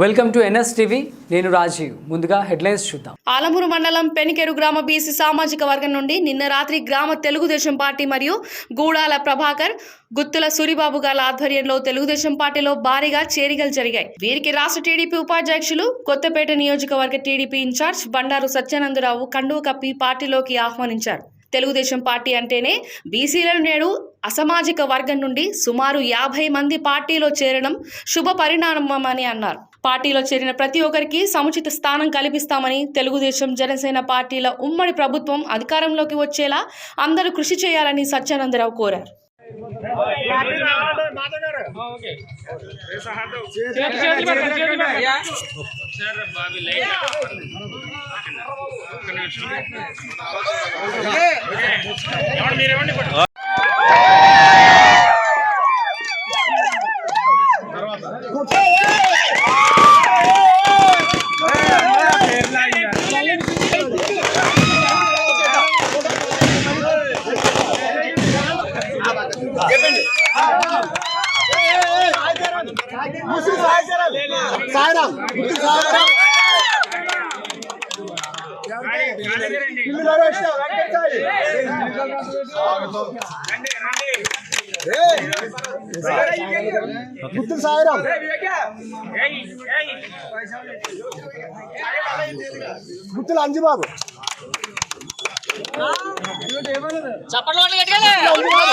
Welcome to NS TV. నేను రాజీవ్. ముందుగా headlines చూద్దాం. ఆలమూరు మండలం పెనికెరు గ్రామ బీసీ సామాజిక వర్గం నుండి నిన్న రాత్రి గ్రామ తెలుగుదేశం పార్టీ మరియు గూడాల ప్రభాకర్ గుత్తుల సూరిబాబు గారి ఆధ్వర్యంలో తెలుగుదేశం పార్టీలో భారీగా చేరికలు జరిగాయి. వీరికి రాష్ట్ర టీడీపీ ఉపాధ్యక్షులు కొత్తపేట నియోజకవర్గ టీడీపీ ఇన్ఛార్జ్ బండారు సత్యానందరావు కండువ కప్పి పార్టీలోకి ఆహ్వానించారు. తెలుగుదేశం పార్టీ అంటేనే బీసీలను నేడు అసామాజిక వర్గం నుండి సుమారు యాభై మంది పార్టీలో చేరడం శుభ పరిణామమని అన్నారు. పార్టీలో చేరిన ప్రతి ఒక్కరికి సముచిత స్థానం కల్పిస్తామని తెలుగుదేశం జనసేన పార్టీల ఉమ్మడి ప్రభుత్వం అధికారంలోకి వచ్చేలా అందరూ కృషి చేయాలని సత్యానందరావు కోరారు. సాయిరామ్ గుర్తు సాయిరామ్ గుర్తు సాయిరామ్ గుర్తులు అంజుబాబు. వెంకట సాయి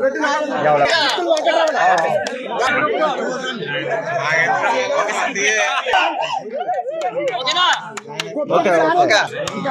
రెడ్డి నాగేంద్ర. గుర్తులు వెంకటరమణ. Okay okay. ఇంకా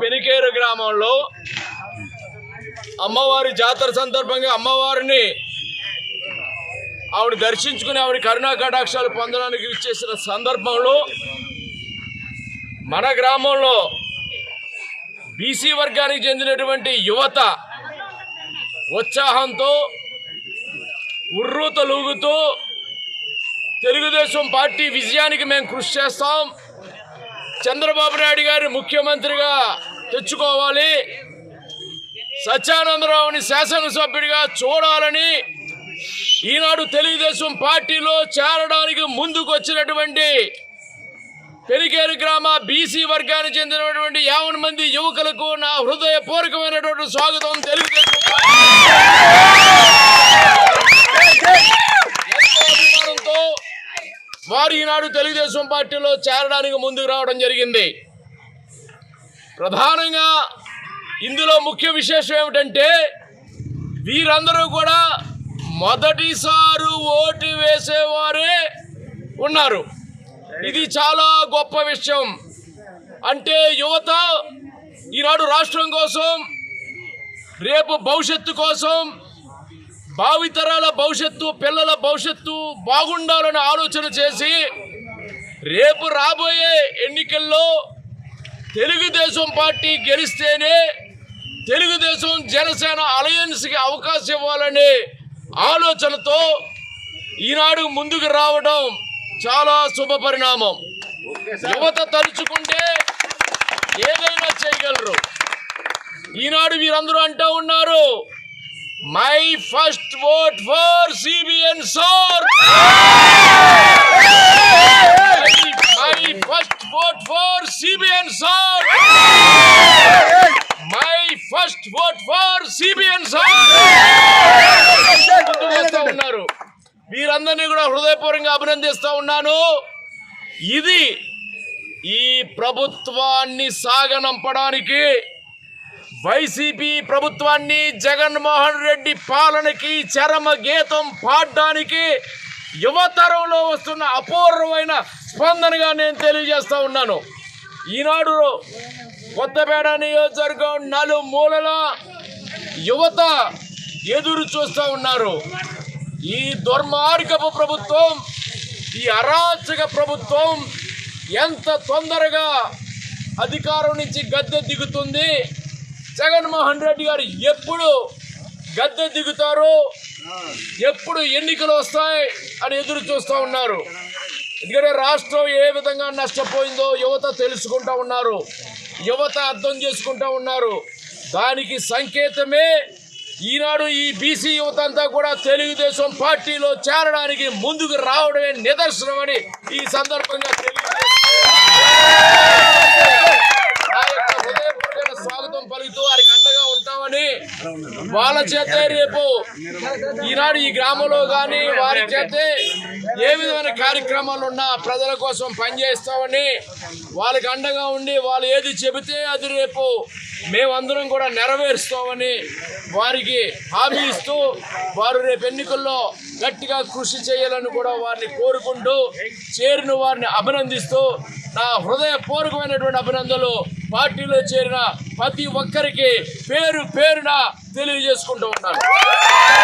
పెనికేరు గ్రామంలో అమ్మవారి జాతర సందర్భంగా అమ్మవారిని ఆవిడ దర్శించుకుని ఆవిడ కరుణా కటాక్షాలు పొందడానికి ఇచ్చేసిన సందర్భంలో మన గ్రామంలో బీసీ వర్గానికి చెందినటువంటి యువత ఉత్సాహంతో ఉర్రూతలూగుతూ తెలుగుదేశం పార్టీ విజయానికి మేము కృషి చేస్తాం. చంద్రబాబు నాయుడు గారి ముఖ్యమంత్రిగా తెచ్చుకోవాలి. సత్యానందరావుని శాసనసభ్యుడిగా చూడాలని ఈనాడు తెలుగుదేశం పార్టీలో చేరడానికి ముందుకు వచ్చినటువంటి పెరికేరు గ్రామ బీసీ వర్గానికి చెందినటువంటి యావన్ మంది యువకులకు నా హృదయపూర్వకమైనటువంటి స్వాగతం తెలుగుదేశం వారు ఈనాడు తెలుగుదేశం పార్టీలో చేరడానికి ముందుకు రావడం జరిగింది. ప్రధానంగా ఇందులో ముఖ్య విశేషం ఏమిటంటే వీరందరూ కూడా మొదటిసారి ఓటు వేసేవారే ఉన్నారు. ఇది చాలా గొప్ప విషయం. అంటే యువత ఈనాడు రాష్ట్రం కోసం రేపు భవిష్యత్తు కోసం భావితరాల భవిష్యత్తు పిల్లల భవిష్యత్తు బాగుండాలని ఆలోచన చేసి రేపు రాబోయే ఎన్నికల్లో తెలుగుదేశం పార్టీ గెలిస్తేనే తెలుగుదేశం జనసేన అలయన్స్కి అవకాశం ఇవ్వాలనే ఆలోచనతో ఈనాడు ముందుకు రావడం చాలా శుభ పరిణామం. యువత తలుచుకుంటే ఏదైనా చేయగలరు. ఈనాడు వీరందరూ అంటూ ఉన్నారు my first vote for CBN sir. First vote for CBN sir my first vote for CBN sir ముందుకు ఉన్నారు. వీరందరినీ కూడా హృదయపూర్వకంగా అభినందిస్తూ ఉన్నాను. ఇది ఈ ప్రభుత్వాన్ని సాగనంపడానికి వైసీపీ ప్రభుత్వాన్ని జగన్మోహన్ రెడ్డి పాలనకి చరమ గీతం పాడడానికి యువతరంలో వస్తున్న అపూర్వమైన స్పందనగా నేను తెలియజేస్తూ ఉన్నాను. ఈనాడు కొత్తపేట నియోజకవర్గం నలుమూలల యువత ఎదురు చూస్తూ ఉన్నారు. ఈ దుర్మార్గపు ప్రభుత్వం ఈ అరాచక ప్రభుత్వం ఎంత తొందరగా అధికారం నుంచి గద్దె దిగుతుంది? జగన్మోహన్ రెడ్డి గారు ఎప్పుడు గద్దె దిగుతారు? ఎప్పుడు ఎన్నికలు వస్తాయి అని ఎదురు చూస్తూ ఉన్నారు. ఎందుకంటే రాష్ట్రం ఏ విధంగా నష్టపోయిందో యువత తెలుసుకుంటా ఉన్నారు. యువత అర్థం చేసుకుంటా ఉన్నారు. దానికి సంకేతమే ఈనాడు ఈ బీసీ యువత అంతా కూడా తెలుగుదేశం పార్టీలో చేరడానికి ముందుకు రావడమే నిదర్శనం అని ఈ సందర్భంగా స్వాగతం పలుకుతూ వారికి అండగా వాళ్ళ చేతే రేపు ఈనాడు ఈ గ్రామంలో కానీ వారి చేతే ఏ విధమైన కార్యక్రమాలు ఉన్నా ప్రజల కోసం పనిచేస్తామని వాళ్ళకి అండగా ఉండి వాళ్ళు ఏది చెబితే అది రేపు మేమందరం కూడా నెరవేరుస్తామని వారికి హామీ ఇస్తూ వారు రేపు ఎన్నికల్లో గట్టిగా కృషి చేయాలని కూడా వారిని కోరుకుంటూ చేరిన వారిని అభినందిస్తూ నా హృదయపూర్వకమైనటువంటి అభినందనలు పార్టీలో చేరిన ప్రతి ఒక్కరికి పేరు పేరున తెలియజేసుకుంటూ ఉన్నాను.